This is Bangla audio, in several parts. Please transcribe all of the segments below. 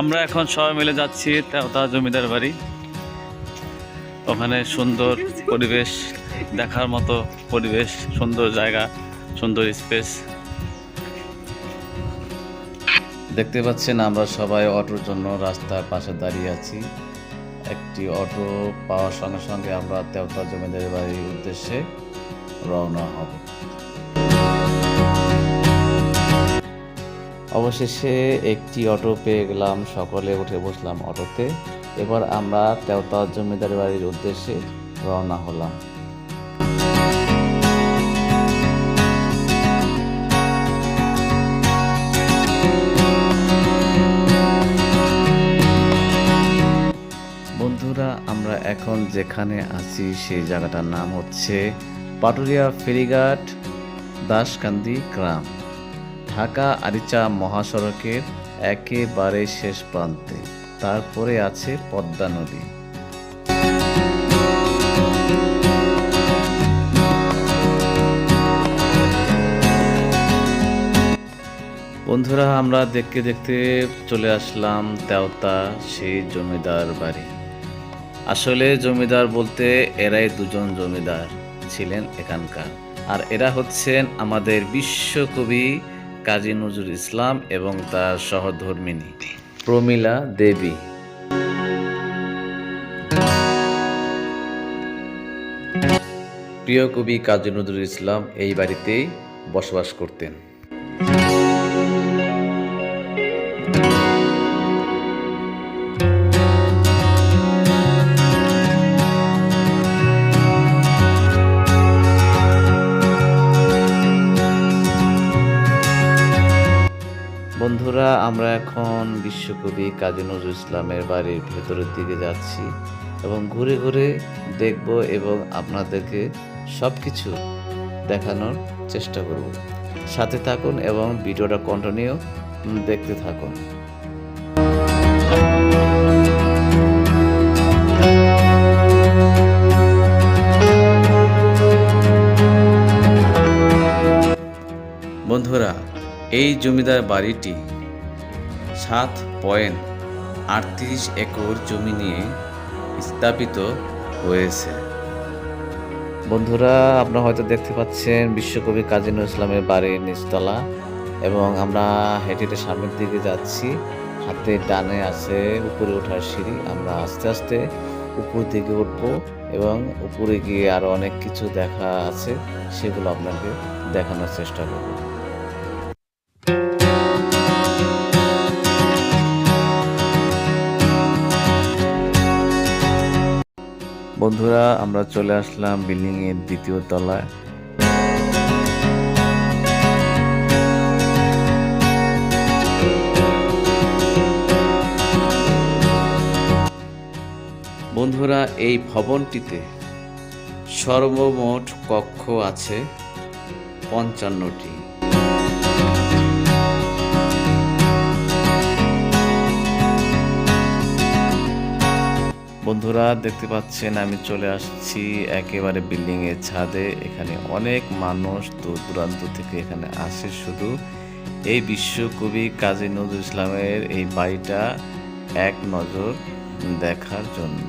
আমরা এখন সবাই মিলে যাচ্ছি তেওতা জমিদার বাড়ি। ওখানে সুন্দর পরিবেশ, দেখার মতো পরিবেশ, সুন্দর জায়গা, সুন্দর স্পেস দেখতে পাচ্ছেন আমরা সবাই অটোর জন্য রাস্তার পাশে দাঁড়িয়ে আছি। একটি অটো পাওয়ার সঙ্গে সঙ্গে আমরা তেওতা জমিদার বাড়ির উদ্দেশ্যে রওনা হব। অবশেষে একটি অটো পেয়ে গেলাম। সকলে উঠে বসলাম অটোতে। এবার আমরা তেওতা জমিদার বাড়ির উদ্দেশ্যে রওনা হলাম। বন্ধুরা, আমরা এখন যেখানে আছি সেই জায়গাটার নাম হচ্ছে পাটুরিয়া ফেরিঘাট দাসকান্দি গ্রাম। ঢাকা আরিচা মহাসড়কের একেবারে শেষ প্রান্তে। তারপরে আছে পদ্মা নদী। বন্ধুরা, আমরা দেখতে দেখতে চলে আসলাম তেওতা সেই জমিদার বাড়ি। আসলে জমিদার বলতে এরাই দুজন জমিদার ছিলেন এখানকার। আর এরা হচ্ছেন আমাদের বিশ্বকবি কাজী নজরুল ইসলাম এবং তার সহধর্মিনী প্রমীলা দেবী। প্রিয় কবি কাজী নজরুল ইসলাম এই বাড়িতেই বসবাস করতেন। বন্ধুরা, আমরা এখন বিশ্বকবি কাজী নজরুল ইসলামের বাড়ির ভেতরের দিকে যাচ্ছি এবং ঘুরে ঘুরে দেখব এবং আপনাদেরকে সব কিছু দেখানোর চেষ্টা করব। সাথে থাকুন এবং ভিডিওটা কন্টিনিউ দেখতে থাকুন। বন্ধুরা, এই জমিদার বাড়িটি সাত পয়েন্ট আটত্রিশ একর জমি নিয়ে স্থাপিত হয়েছে। বন্ধুরা, আপনারা হয়তো দেখতে পাচ্ছেন বিশ্বকবি কাজী নজরুল ইসলামের বাড়ির নিচতলা এবং আমরা হেঁটে হেঁটে সামনের দিকে যাচ্ছি। হাতে ডানে আছে উপরে ওঠার সিঁড়ি। আমরা আস্তে আস্তে উপর দিকে উঠবো এবং উপরে গিয়ে আরও অনেক কিছু দেখা আছে, সেগুলো আপনাকে দেখানোর চেষ্টা করব। বন্ধুরা, আমরা চলে আসলাম বিল্ডিং এর দ্বিতীয় তলায়। বন্ধুরা, এই ভবনটিতে সর্বমোট কক্ষ আছে পঞ্চান্নটি। বন্ধুরা, দেখতে পাচ্ছেন আমি চলে আসছি একেবারে বিল্ডিং এর ছাদে। এখানে অনেক মানুষ দূর দূরান্ত থেকে এখানে আসে শুধু। এই বিশ্বকবি কাজী নজরুল ইসলামের এই বাড়িটা এক নজর দেখার জন্য।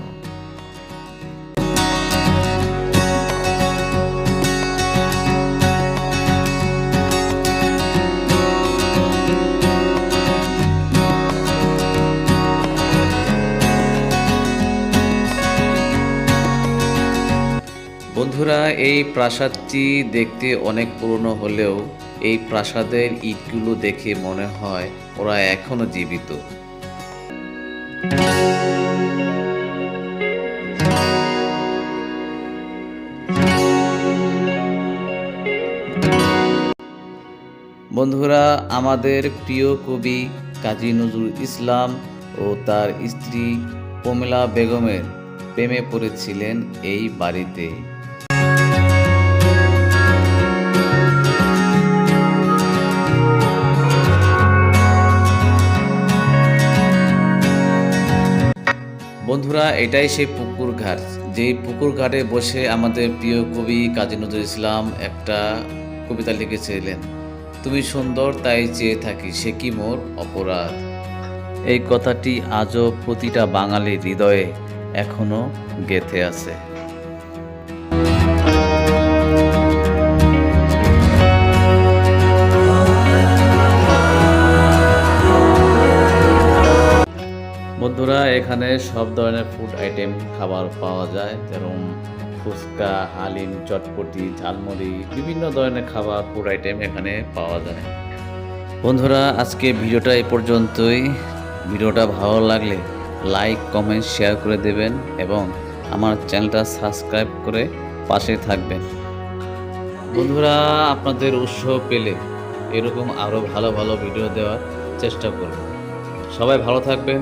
বন্ধুরা, এই প্রাসাদটি দেখতে অনেক পুরনো হলেও এই প্রাসাদের ইটগুলো দেখে মনে হয় ওরা এখনও জীবিত। বন্ধুরা, আমাদের প্রিয় কবি কাজী নজরুল ইসলাম ও তার স্ত্রী প্রমিলা বেগমের প্রেমে পড়েছিলেন এই বাড়িতে। বন্ধুরা, এটাই সেই পুকুর ঘাট। যেই পুকুর ঘাটে বসে আমাদের প্রিয় কবি কাজী নজরুল ইসলাম একটা কবিতা লিখেছিলেন, তুমি সুন্দর, তাই চেয়ে থাকি, সে কি মোর অপরাধ? এই কথাটি আজও প্রতিটা বাঙালির হৃদয়ে এখনও গেথে আছে। এখানে সব ধরনের ফুড আইটেম খাবার পাওয়া যায়। যেরকম ফুচকা, হালিম, চটপটি, ঝালমুড়ি, বিভিন্ন ধরনের খাবার ফুড আইটেম এখানে পাওয়া যায়। বন্ধুরা, আজকে ভিডিওটা এই পর্যন্তই। ভিডিওটা ভালো লাগলে লাইক কমেন্ট শেয়ার করে দেবেন এবং আমার চ্যানেলটা সাবস্ক্রাইব করে পাশে থাকবেন। বন্ধুরা, আপনাদের উৎসাহ পেলে এরকম আরও ভালো ভালো ভিডিও দেওয়ার চেষ্টা করব। সবাই ভালো থাকবেন।